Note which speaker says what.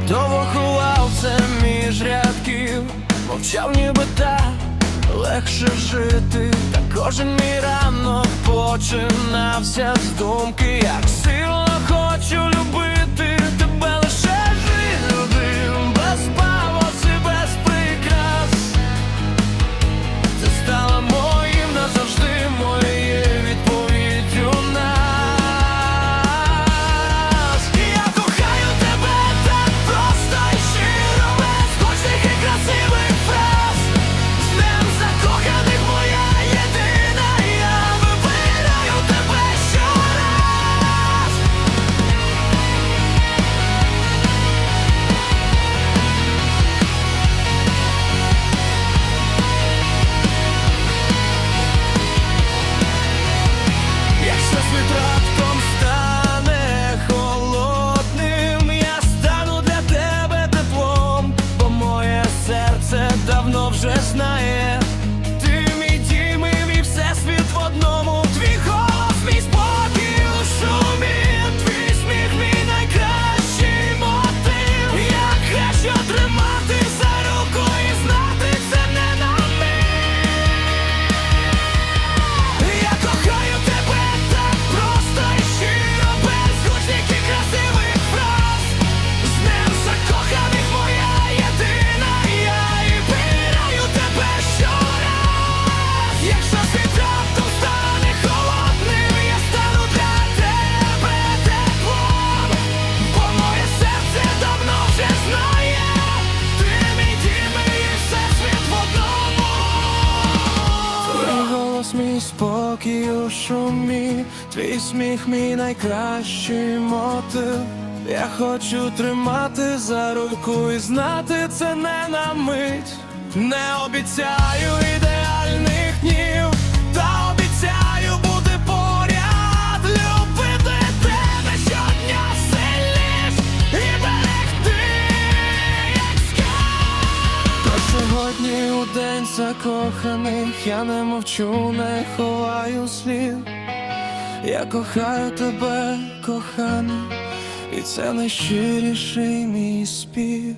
Speaker 1: Раптово ховався між рядків, мовчав, ніби так легше жити, та кожен мій ранок починався з думки, як сильно хочу любити. vertrag. Час мій спокій у шумі, твій сміх мій найкращий мотив. Я хочу тримати за руку і знати це не на мить, не обіцяю. Сьогодні у день закоханих я не мовчу, не ховаю слів. Я кохаю тебе, кохана, і це найщиріший мій спів.